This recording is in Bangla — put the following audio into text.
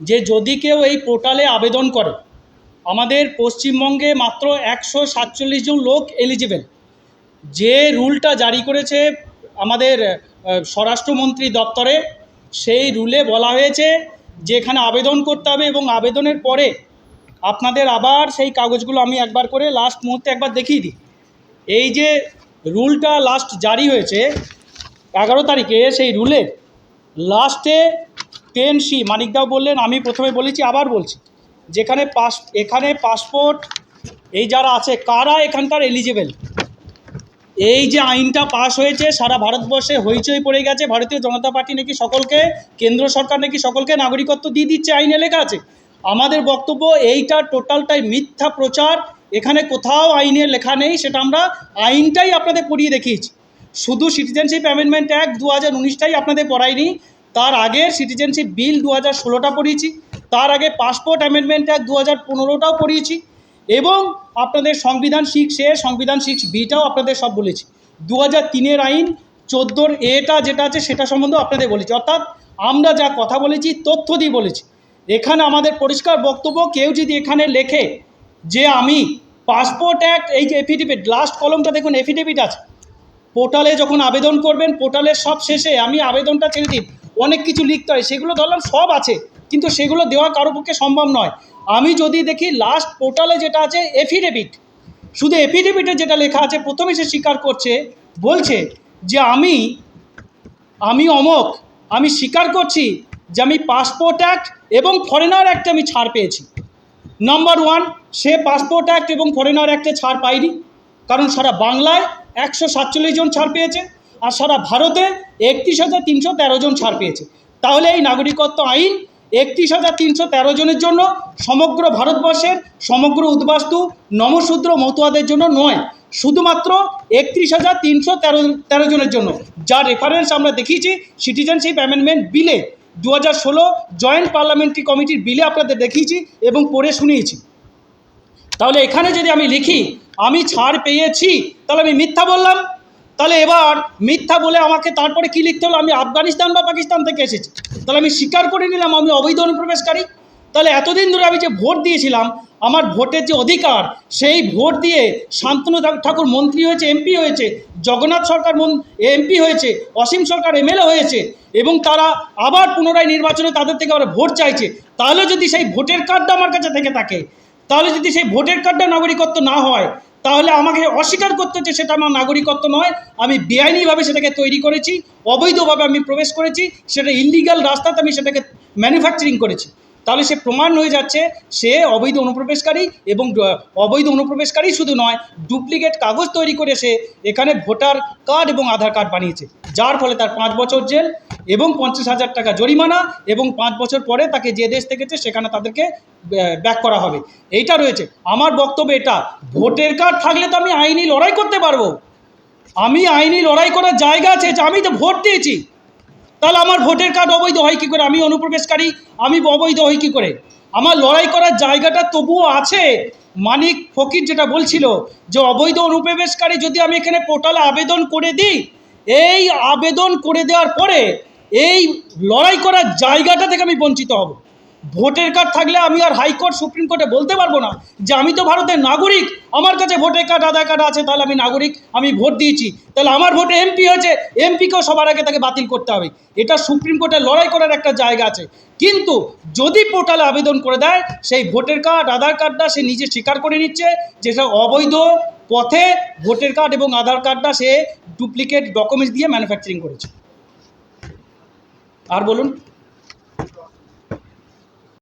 যে যদি কেউ এই পোর্টালে আবেদন করে, আমাদের পশ্চিমবঙ্গে মাত্র একশো সাতচল্লিশ জন লোক এলিজিবেল যে রুলটা জারি করেছে আমাদের স্বরাষ্ট্রমন্ত্রী দপ্তরে, সেই রুলে বলা হয়েছে যে এখানে আবেদন করতে হবে এবং আবেদনের পরে আপনাদের আবার সেই কাগজগুলো আমি একবার করে লাস্ট মুহূর্তে একবার দেখিয়ে দিই। এই যে রুলটা লাস্ট জারি হয়েছে, এগারো তারিখে সেই রুলের লাস্টে টেন সি মানিকদাও বললেন, আমি প্রথমে বলেছি, আবার বলছি। যেখানে পাস এখানে পাসপোর্ট, এই যারা আছে, কারা এখানকার এলিজিবেল এই যে আইনটা পাস হয়েছে, সারা ভারতবর্ষে হইচই পড়ে গেছে, ভারতীয় জনতা পার্টি নাকি সকলকে, কেন্দ্র সরকার নাকি সকলকে নাগরিকত্ব দিয়ে দিচ্ছে, আইনে লেখা আছে। আমাদের বক্তব্য এইটা টোটালটাই মিথ্যা প্রচার, এখানে কোথাও আইনে লেখা নেই, সেটা আমরা আইনটাই আপনাদের পড়িয়ে দেখিয়েছি। শুধু সিটিজেনশিপ অ্যামেন্ডমেন্ট অ্যাক্ট দু হাজার উনিশটাই আপনাদের পড়াইনি তার আগের সিটিজেনশিপ বিল দু হাজার ষোলোটা পড়িয়েছি, তার আগে পাসপোর্ট অ্যামেন্ডমেন্ট অ্যাক্ট দু হাজার পনেরোটাও পড়িয়েছি এবং আপনাদের সংবিধান সিক্স এ সংবিধান সিক্স বিটাও আপনাদের সব বলেছি। দু হাজার তিনের আইন, চোদ্দোর এটা যেটা আছে সেটা সম্বন্ধেও আপনাদের বলেছি। অর্থাৎ আমরা যা কথা বলেছি, তথ্য দিয়ে বলেছি। এখানে আমাদের পরিষ্কার বক্তব্য, কেউ যদি এখানে লেখে যে আমি পাসপোর্ট অ্যাক্ট, এই যে এফিডেভিট লাস্ট কলমটা দেখুন এফিডেভিট আছে। পোর্টালে যখন আবেদন করবেন, পোর্টালের সব শেষে আমি আবেদনটা ছেড়ে দিন অনেক কিছু লিখতে হয়, সেগুলো ধরলাম সব আছে, কিন্তু সেগুলো দেওয়া কারও পক্ষে সম্ভব নয়। আমি যদি দেখি লাস্ট পোর্টালে যেটা আছে এফিডেভিট শুধু এফিডেভিটে যেটা লেখা আছে, প্রথমে সে স্বীকার করছে, বলছে যে আমি আমি অমক, আমি স্বীকার করছি যে আমি পাসপোর্ট অ্যাক্ট এবং ফরেনার অ্যাক্টে আমি ছাড় পেয়েছি। নাম্বার ওয়ান সে পাসপোর্ট অ্যাক্ট এবং ফরেনার অ্যাক্টে ছাড় পায়নি, কারণ সারা বাংলায় একশো সাতচল্লিশ জন ছাড় পেয়েছে। আর সারা ভারতে একত্রিশ হাজার তিনশো তেরো জন ছাড় পেয়েছে। তাহলে এই নাগরিকত্ব আইন একত্রিশ হাজার তিনশো তেরো জনের জন্য সমগ্র ভারতবর্ষের সমগ্র উদ্বাস্তু নমশূদ্র মতুয়াদের জন্য নয়, শুধুমাত্র একত্রিশ হাজার তিনশো তেরো তেরো জনের জন্য। যার রেফারেন্স আমরা দেখিয়েছি সিটিজেনশিপ অ্যামেন্ডমেন্ট বিলে দু হাজার ষোলো জয়েন্ট পার্লামেন্টারি কমিটির বিলে আপনাদের দেখিয়েছি এবং পড়ে শুনিয়েছি। তাহলে এখানে যদি আমি লিখি, আমি ছাড় পেয়েছি, তাহলে আমি মিথ্যা বললাম। তাহলে এবার মিথ্যা বলে আমাকে তারপরে কি লিখতে হলো? আমি আফগানিস্তান বা পাকিস্তান থেকে এসেছি। তাহলে আমি স্বীকার করে নিলাম আমি অবৈধ অনুপ্রবেশকারী। তাহলে এতদিন ধরে আমি যে ভোট দিয়েছিলাম, আমার ভোটের যে অধিকার, সেই ভোট দিয়ে শান্তনু ঠাকুর মন্ত্রী হয়েছে, এমপি হয়েছে, জগন্নাথ সরকার এমপি হয়েছে, অসীম সরকার এমএলএ হয়েছে, এবং তারা আবার পুনরায় নির্বাচনে তাদের থেকে আবার ভোট চাইছে, তাহলে যদি সেই ভোটের কার্ডটা আমার কাছে থেকে থাকে, তাহলে যদি সেই ভোটের কার্ডটা নাগরিকত্ব না হয় তাহলে আমাকে অস্বীকার করতে হচ্ছে, সেটা আমার নাগরিকত্ব নয়। আমি বেআইনিভাবে সেটাকে তৈরি করেছি, অবৈধভাবে আমি প্রবেশ করেছি, সেটা ইলিগাল রাস্তাতে আমি সেটাকে ম্যানুফ্যাকচারিং করেছি। তাহলে সে প্রমাণ হয়ে যাচ্ছে, সে অবৈধ অনুপ্রবেশকারী এবং অবৈধ অনুপ্রবেশকারী শুধু নয় ডুপ্লিকেট কাগজ তৈরি করে সে এখানে ভোটার কার্ড এবং আধার কার্ড বানিয়েছে। যার ফলে তার পাঁচ বছর জেল এবং পঞ্চাশ হাজার টাকা জরিমানা এবং পাঁচ বছর পরে তাকে যে দেশ থেকেছে সেখানে তাদেরকে ব্যাক করা হবে। এইটা রয়েছে। আমার বক্তব্য এটা, ভোটের কার্ড থাকলে তো আমি আইনি লড়াই করতে পারব। আমি আইনি লড়াই করার জায়গা আছে যে আমি তো ভোট দিয়েছি। তাহলে আমার ভোটের কার্ড অবৈধ হয় কী করে? আমি অনুপ্রবেশকারী, আমি অবৈধ হই কী করে? আমার লড়াই করার জায়গাটা তবুও আছে। মানিক ফকির যেটা বলছিল যে, অবৈধ অনুপ্রবেশকারী যদি আমি এখানে পোর্টালে আবেদন করে দিই, এই আবেদন করে দেওয়ার পরে এই লড়াই করার জায়গাটা থেকে আমি বঞ্চিত হব। ভোটের কার্ড থাকলে আমি আর হাইকোর্ট, সুপ্রিম কোর্টে বলতে পারব না যে আমি তো ভারতের নাগরিক। আমার কাছে ভোটের কার্ড, আধার কার্ড আছে, তাহলে আমি নাগরিক, আমি ভোট দিয়েছি। তাহলে আমার ভোটে এমপি হয়েছে, এমপিকেও সবার আগে তাকে বাতিল করতে হবে। এটা সুপ্রিম কোর্টে লড়াই করার একটা জায়গা আছে। কিন্তু যদি পোর্টালে আবেদন করে দেয়, সেই ভোটের কার্ড, আধার কার্ডটা সে নিজে স্বীকার করে নিচ্ছে যেটা অবৈধ পথে ভোটের কার্ড এবং আধার কার্ডটা সে ডুপ্লিকেট ডকুমেন্টস দিয়ে ম্যানুফ্যাকচারিং করেছে। আর বলুন।